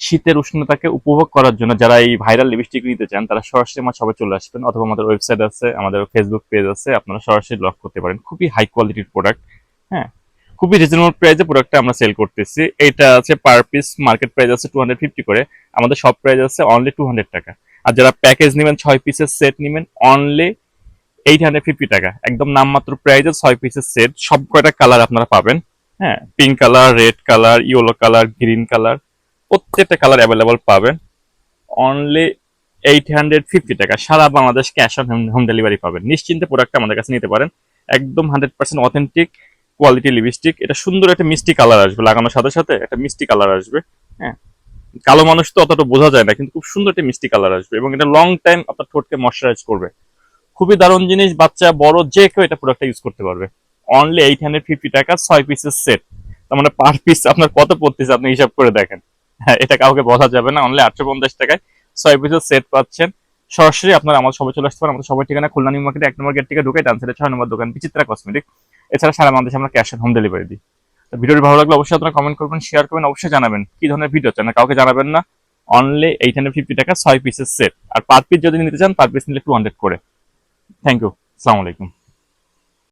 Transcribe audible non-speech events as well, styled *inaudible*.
শীতের উষ্ণতাকে উপভোগ করার জন্য যারা এই ভাইরাল লিপস্টিক নিতে চান, তারা সরাসরি আমার সবাই চলে আসবেন অথবা আমাদের ওয়েবসাইট আছে, আমাদের ফেসবুক পেজ আছে, আপনারা সরাসরি লক করতে পারেন। খুবই হাই কোয়ালিটির প্রোডাক্ট হ্যাঁ? খুবই রিজনেবল প্রাইসে প্রোডাক্টটা আমরা সেল করতেছি। এটা আছে পার পিস মার্কেট প্রাইস আছে টু হান্ড্রেড ফিফটি করে। আমাদের সব প্রাইস আছে অনলি টু হান্ড্রেড টাকা। আর যারা প্যাকেজ নেবেন, ছয় পিসের সেট নেবেন অনলি এইট হান্ড্রেড ফিফটি টাকা। একদম নামমাত্র প্রাইসে ছয় পিসের সেট সব কয়টা কালার আপনারা পাবেন হ্যাঁ? Pink colour red colour yellow colour green colour প্রত্যেকটা কালার অ্যাভেলেবল পাবেন। অনলি এইট হান্ড্রেড ফিফটি টাকা। সারা Bangladesh cash on home delivery পাবেন। নিশ্চিন্তে প্রোডাক্টটা আমাদের কাছে নিতে পারেন। একদম hundred percent authentic quality lipstick এটা সুন্দর একটা মিষ্টি কালার আসবে লাগানোর সাথে সাথে, একটা মিষ্টি কালার আসবে হ্যাঁ। কালো মানুষ তো অতটা বোঝা যায় না, কিন্তু খুব সুন্দর একটা মিষ্টি কালার আসবে এবং এটা লং টাইম আপনার ঠোঁটকে ময়শ্চারাইজ করবে। খুবই দারুণ জিনিস, বাচ্চা, বড়, যে কেউ এটা প্রোডাক্টটা ইউজ করতে পারবে। অনলি এইট হান্ড্রেড ফিফটি টাকা, ছয় পিসের সেট তার মানে পার পিস আপনার কত পড়তেছে আপনি হিসাব করে দেখেন। *laughs* এটা কাউকে বলা যাবে না অনলি আটশো পঞ্চাশ টাকায় ছয় পিসের সেট পাচ্ছেন। সরাসরি আপনারা আমাদের সবাই চলে আসতে পারেন, আমাদের সবাই ঠিকানা খুলনা নিউ মার্কেটে এক নম্বর গেট থেকে ঢুকে ডান্সের ছয় নম্বর দোকান বিচিত্রা কসমেটিক এছাড়া সারা বাংলাদেশে আমরা ক্যাশ অন হোম ডেলিভারি দিই। তো ভিডিওটি ভালো লাগলে অবশ্যই আপনারা কমেন্ট করবেন শেয়ার করবেন, অবশ্যই জানাবেন কি ধরনের ভিডিও চান। কাউকে জানাবেন না অনলি এইট হান্ড্রেড ফিফটি টাকা ছয় পিসের সেট আর পার পিস যদি নিতে চান পার পিস নিলে টু হান্ড্রেড করে। থ্যাংক ইউ আসসালামু আলাইকুম।